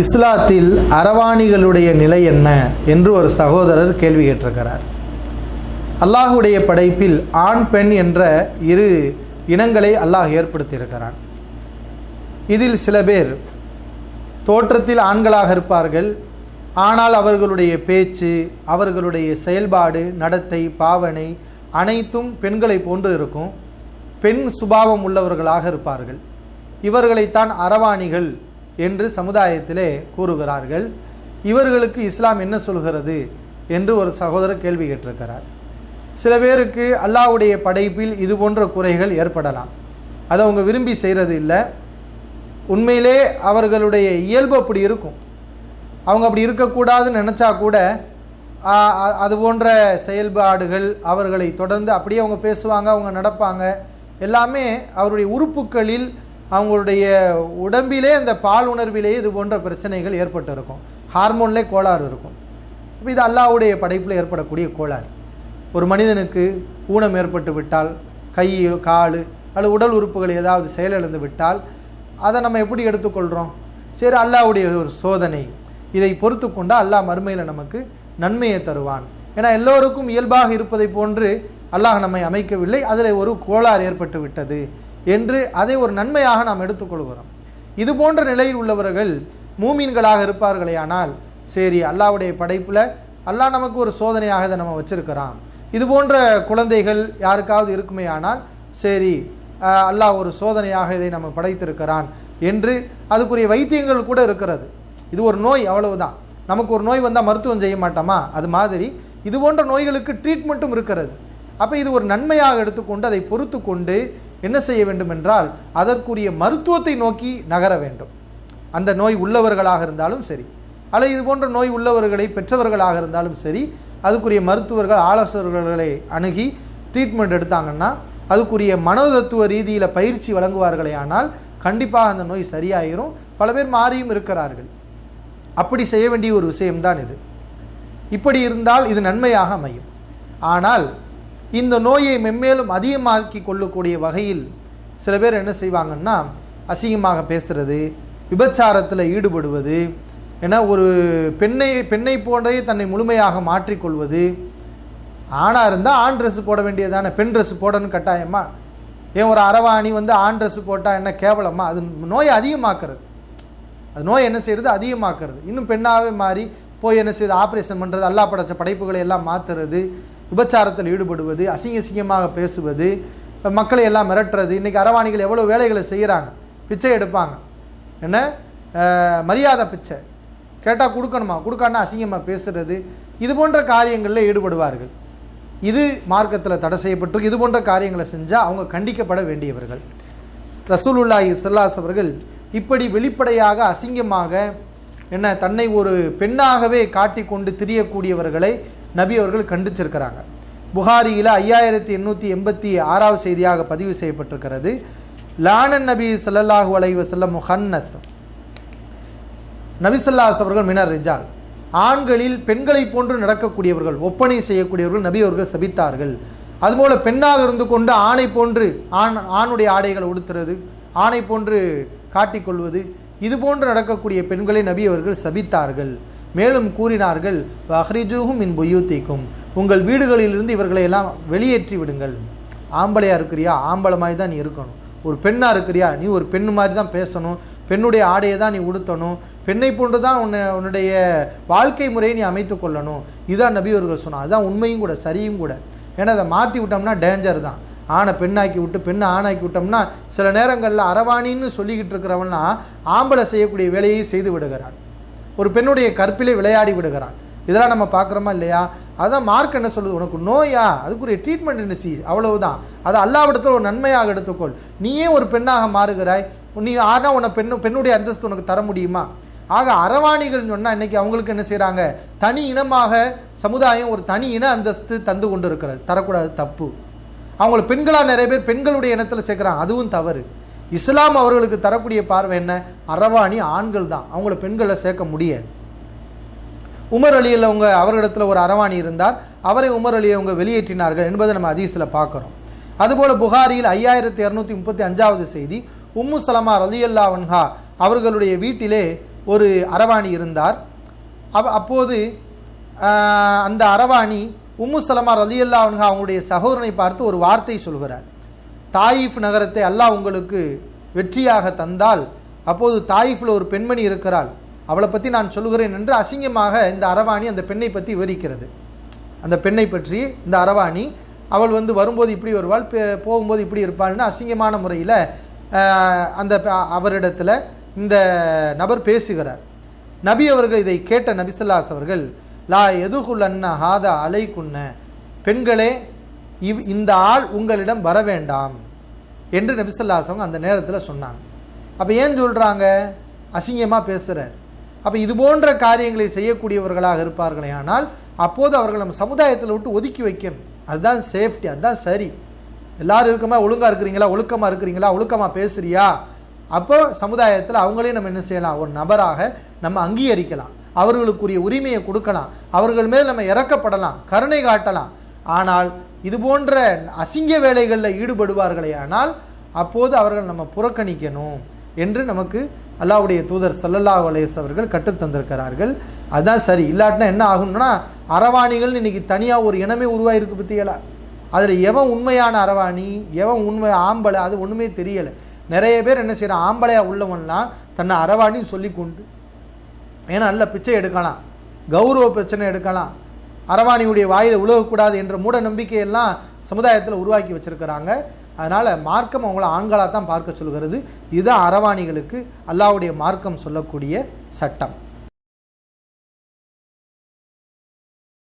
இஸ்லாத்தில் அரவாணிகளுடைய நிலை என்ன என்று ஒரு சகோதரர் கேள்வி கேட்டிருக்கிறார். அல்லாஹுடைய படைப்பில் ஆண் பெண் என்ற இரு இனங்களை அல்லாஹ் ஏற்படுத்தியிருக்கிறான். இதில் சில பேர் தோற்றத்தில் ஆண்களாக இருப்பார்கள். ஆனால் அவர்களுடைய பேச்சு அவர்களுடைய செயல்பாடு நடத்தை பாவனை அனைத்தும் பெண்களை போன்று இருக்கும். பெண் சுபாவம் உள்ளவர்களாக இருப்பார்கள். இவர்களைத்தான் அரவாணிகள் என்று சமுதாயத்திலே கூறுகிறார்கள். இவர்களுக்கு இஸ்லாம் என்ன சொல்கிறது என்று ஒரு சகோதரர் கேள்வி கேட்டிருக்கிறார். சில பேருக்கு அல்லாஹ்வுடைய படைப்பில் இது போன்ற குறைகள் ஏற்படலாம். அதை அவங்க விரும்பி செய்கிறது இல்லை. உண்மையிலே அவர்களுடைய இயல்பு அப்படி இருக்கும். அவங்க அப்படி இருக்கக்கூடாதுன்னு நினச்சா கூட அது போன்ற செயல்பாடுகள் அவர்களை தொடர்ந்து அப்படியே அவங்க பேசுவாங்க அவங்க நடப்பாங்க. எல்லாமே அவருடைய உறுப்புகளில் அவங்களுடைய உடம்பிலே அந்த பால் உணர்விலேயே இது போன்ற பிரச்சனைகள் ஏற்பட்டு இருக்கும் ஹார்மோன்லே கோளாறு இருக்கும். இப்போ இது அல்லாஹ்வுடைய படைப்பில் ஏற்படக்கூடிய கோளாறு. ஒரு மனிதனுக்கு ஊனம் ஏற்பட்டு விட்டால் கை கால் அல்லது உடல் உறுப்புகள் ஏதாவது செயலிழந்து விட்டால் அதை நம்ம எப்படி எடுத்துக்கொள்கிறோம் சரி அல்லாவுடைய ஒரு சோதனை. இதை பொறுத்து கொண்டால் அல்லாஹ் மறுமையில் நமக்கு நன்மையை தருவான். ஏன்னா எல்லோருக்கும் இயல்பாக இருப்பதை போன்று அல்லாஹ் நம்மை அமைக்கவில்லை. அதில் ஒரு கோளாறு ஏற்பட்டு விட்டது. என்று அதை ஒரு நன்மையாக நாம் எடுத்துக்கொள்கிறோம். இது போன்ற நிலையில் உள்ளவர்கள் மூமீன்களாக இருப்பார்களேயானால் சரி அல்லாவுடைய படைப்பில் அல்லாஹ் நமக்கு ஒரு சோதனையாக இதை நம்ம வச்சுருக்கிறான். இது போன்ற குழந்தைகள் யாருக்காவது இருக்குமே ஆனால் சரி அல்லாஹ் ஒரு சோதனையாக இதை நம்ம படைத்திருக்கிறான் என்று அதுக்குரிய வைத்தியங்கள் கூட இருக்கிறது. இது ஒரு நோய் அவ்வளவுதான். நமக்கு ஒரு நோய் வந்தால் மருத்துவம் செய்ய மாட்டோமா? அது மாதிரி இது போன்ற நோய்களுக்கு ட்ரீட்மெண்ட்டும் இருக்கிறது. அப்போ இது ஒரு நன்மையாக எடுத்துக்கொண்டு அதை பொறுத்து கொண்டு என்ன செய்ய வேண்டும் என்றால் அதற்குரிய மருத்துவத்தை நோக்கி நகர வேண்டும். அந்த நோய் உள்ளவர்களாக இருந்தாலும் சரி அல்லது இது போன்ற நோய் உள்ளவர்களை பெற்றவர்களாக இருந்தாலும் சரி அதுக்குரிய மருத்துவர்கள் ஆலோசகர்களை அணுகி ட்ரீட்மெண்ட் எடுத்தாங்கன்னா அதுக்குரிய மனோதத்துவ ரீதியில் பயிற்சி வழங்குவார்களே ஆனால் கண்டிப்பாக அந்த நோய் சரியாயிரும். பல பேர் மாறியும் இருக்கிறார்கள். அப்படி செய்ய வேண்டிய ஒரு விஷயம்தான் இது. இப்படி இருந்தால் இது நன்மையாக அமையும். ஆனால் இந்த நோயை மென்மேலும் அதிகமாக்கி கொள்ளக்கூடிய வகையில் சில பேர் என்ன செய்வாங்கன்னா அசிங்கமாக பேசுறது விபச்சாரத்தில் ஈடுபடுவது ஏன்னா ஒரு பெண்ணை பெண்ணை போன்றே தன்னை முழுமையாக மாற்றிக்கொள்வது ஆணாக இருந்தால் ஆண் ட்ரெஸ் போட வேண்டியதானே பெண் ட்ரெஸ் போடணும் கட்டாயமா? ஏன் ஒரு அரவாணி வந்து ஆண் ட்ரெஸ் போட்டால் என்ன கேவலமா? அது நோயை அதிகமாக்குறது. அது நோய் என்ன செய்கிறது அதிகமாக்குறது. இன்னும் பெண்ணாகவே மாறி போய் என்ன செய்யுது ஆப்ரேஷன் பண்ணுறது அல்லா படைச்ச படைப்புகளை எல்லாம் மாற்றுறது விபச்சாரத்தில் ஈடுபடுவது அசிங்க அசிங்கமாக பேசுவது மக்களை எல்லாம் மிரட்டுறது இன்றைக்கி அரவாணிகள் எவ்வளோ வேலைகளை செய்கிறாங்க பிச்சை எடுப்பாங்க. என்ன? மரியாதை பிச்சை. கேட்டால் கொடுக்கணுமா? கொடுக்கான்னா அசிங்கமாக பேசுறது. இது போன்ற காரியங்களில் ஈடுபடுவார்கள். இது மார்க்கத்தில் தடை செய்யப்பட்டு இது போன்ற காரியங்களை செஞ்சால் அவங்க கண்டிக்கப்பட வேண்டியவர்கள். ரசூலுல்லாஹி ஸல்லல்லாஹு அவர்கள் இப்படி வெளிப்படையாக அசிங்கமாக என்ன தன்னை ஒரு பெண்ணாகவே காட்டிக்கொண்டு திரியக்கூடியவர்களை நபி அவர்கள் கண்டிச்சிருக்கிறாங்க. புகாரியில் ஐயாயிரத்தி எண்ணூற்றி எண்பத்தி ஆறாவது செய்தியாக பதிவு செய்யப்பட்டிருக்கிறது. லானன் நபி ஸல்லல்லாஹு அலைவ செல்லம் முஹன்னஸ். நபிசல்லாஸ் அவர்கள் மினர் ரிஜால். ஆண்களில் பெண்களைப் போன்று நடக்கக்கூடியவர்கள் ஒப்பனை செய்யக்கூடியவர்கள் நபி அவர்கள் சபித்தார்கள். அதுபோல் பெண்ணாக இருந்து கொண்டு ஆணை போன்று ஆண் ஆணுடைய ஆடைகளை உடுத்துறது ஆணை போன்று காட்டிக்கொள்வது இது போன்று நடக்கக்கூடிய பெண்களை நபி அவர்கள் சபித்தார்கள். மேலும் கூறினார்கள் அஹ்ரிஜூஹும் இன் புயூத்திக்கும். உங்கள் வீடுகளிலிருந்து இவர்களை எல்லாம் வெளியேற்றி விடுங்கள். ஆம்பளையாக இருக்கிறியா? ஆம்பளை மாதிரி தான் நீ இருக்கணும். ஒரு பெண்ணாக இருக்கிறியா? நீ ஒரு பெண் மாதிரி தான் பேசணும். பெண்ணுடைய ஆடையை தான் நீ உடுத்தணும். பெண்ணை போன்று தான் உன்னை உன்னுடைய வாழ்க்கை முறையை நீ அமைத்து கொள்ளணும். இதுதான் நபி அவர்கள் சொன்னான் அதுதான் உண்மையும் கூட சரியும் கூட. ஏன்னா அதை மாற்றி விட்டோம்னா டேஞ்சர் தான். ஆணை பெண்ணாக்கி விட்டு பெண்ணை ஆணாக்கி விட்டோம்னா சில நேரங்களில் அரவாணின்னு சொல்லிக்கிட்டு இருக்கிறவன்னா ஆம்பளை செய்யக்கூடிய வேலையை செய்து விடுகிறான். ஒரு பெண்ணுடைய கற்பிலே விளையாடி விடுகிறான். இதெல்லாம் நம்ம பார்க்குறோமா இல்லையா? அதான் மார்க் என்ன சொல்லுது? உனக்கு நோயா? அதுக்குரிய ட்ரீட்மெண்ட் என்ன சி? அவ்வளவுதான். அதை அல்லாவிடத்தில் ஒரு நன்மையாக எடுத்துக்கொள். நீயே ஒரு பெண்ணாக மாறுகிறாய். நீ ஆனால் உன்னை பெண்ணு பெண்ணுடைய அந்தஸ்து உனக்கு தர முடியுமா? ஆக அறவாணிகள் சொன்னால் இன்றைக்கி அவங்களுக்கு என்ன செய்கிறாங்க தனி இனமாக சமுதாயம் ஒரு தனி இன அந்தஸ்து தந்து கொண்டு இருக்கிறது தரக்கூடாது தப்பு. அவங்கள பெண்களாக நிறைய பேர் பெண்களுடைய இனத்தில் சேர்க்குறாங்க. அதுவும் தவறு. இஸ்லாம் அவர்களுக்கு தரக்கூடிய பார்வை என்ன? அரவாணி ஆண்கள் தான். அவங்கள பெண்களை சேர்க்க முடியாது. உமர் அலியில் அவங்க அவரிடத்தில் ஒரு அரவாணி இருந்தார். அவரை உமர் அலியை அவங்க வெளியேற்றினார்கள் என்பதை நம்ம அதிசயில் பார்க்குறோம். அதுபோல் புகாரியில் ஐயாயிரத்தி இரநூத்தி முப்பத்தி அஞ்சாவது செய்தி உம்மு சலமா ரலியல்லா வன்ஹா அவர்களுடைய வீட்டிலே ஒரு அரவாணி இருந்தார். அவ் அப்போது அந்த அரவாணி உம்மு சலமா ரலியல்லா வன்ஹா அவங்களுடைய சகோதரனை பார்த்து ஒரு வார்த்தை சொல்கிறார். தாயிஃப் நகரத்தை அல்லாஹ் உங்களுக்கு வெற்றியாக தந்தால் அப்போது தாயிஃபில் ஒரு பெண்மணி இருக்கிறாள். அவளை பற்றி நான் சொல்லுகிறேன் என்று அசிங்கமாக இந்த அரவாணி அந்த பெண்ணை பற்றி விவரிக்கிறது. அந்த பெண்ணை பற்றி இந்த அரவாணி அவள் வந்து வரும்போது இப்படி வருவாள் பே- போகும்போது இப்படி இருப்பாள்னு அசிங்கமான முறையில் அந்த அவரிடத்தில் இந்த நபர் பேசுகிறார். நபி அவர்கள் இதை கேட்ட நபிசல்லாஸ் அவர்கள் லா எதுகுல்லன்ன ஹாதா அலைக்குன்ன பெண்களே இவ் இந்த ஆள் உங்களிடம் வர வேண்டாம். என்று நபிசல்லாசவங்க அந்த நேரத்தில் சொன்னாங்க. அப்போ ஏன் சொல்கிறாங்க அசிங்கமாக பேசுகிறார் அப்போ இது போன்ற காரியங்களை செய்யக்கூடியவர்களாக இருப்பார்களே ஆனால் அப்போது அவர்கள் நம்ம சமுதாயத்தில் விட்டு ஒதுக்கி வைக்கணும். அதுதான் சேஃப்டி அதுதான் சரி. எல்லோரும் இருக்கமா ஒழுங்காக இருக்கிறீங்களா ஒழுக்கமாக இருக்கிறீங்களா ஒழுக்கமாக பேசுறியா? அப்போ சமுதாயத்தில் அவங்களையும் நம்ம என்ன செய்யலாம்? ஒரு நபராக நம்ம அங்கீகரிக்கலாம். அவர்களுக்குரிய உரிமையை கொடுக்கலாம். அவர்கள் மேல் நம்ம இறக்கப்படலாம் கருணை காட்டலாம். ஆனால் இது போன்ற அசிங்க வேலைகளில் ஈடுபடுவார்களே ஆனால் அப்போது அவர்கள் நம்ம புறக்கணிக்கணும் என்று நமக்கு அல்லாஹ்வுடைய தூதர் சல்லல்லா வலேஸ் அவர்கள் கற்றுத் தந்திருக்கிறார்கள். அதுதான் சரி. இல்லாட்டினா என்ன ஆகும்னா அரவாணிகள்னு இன்னைக்கு தனியாக ஒரு இனமே உருவாயிருக்கு பற்றியலா அதில் எவன் உண்மையான அரவாணி எவன் உண்மை ஆம்பளை அது ஒன்றுமே தெரியலை. நிறைய பேர் என்ன செய்கிறான் ஆம்பளையாக உள்ளவன்லாம் தன்னை அரவாணின்னு சொல்லி கொண்டு ஏன்னா நல்ல பிச்சை எடுக்கலாம். கௌரவ பிரச்சனை எடுக்கலாம். அரவாணியுடைய வாயில் உழவக்கூடாது என்ற மூட நம்பிக்கையெல்லாம் சமுதாயத்தில் உருவாக்கி வச்சிருக்கிறாங்க. அதனால் மார்க்கம் அவங்கள ஆண்களாக தான் பார்க்க சொல்கிறது. இதுதான் அரவாணிகளுக்கு அல்லாஹ்வுடைய மார்க்கம் சொல்லக்கூடிய சட்டம்.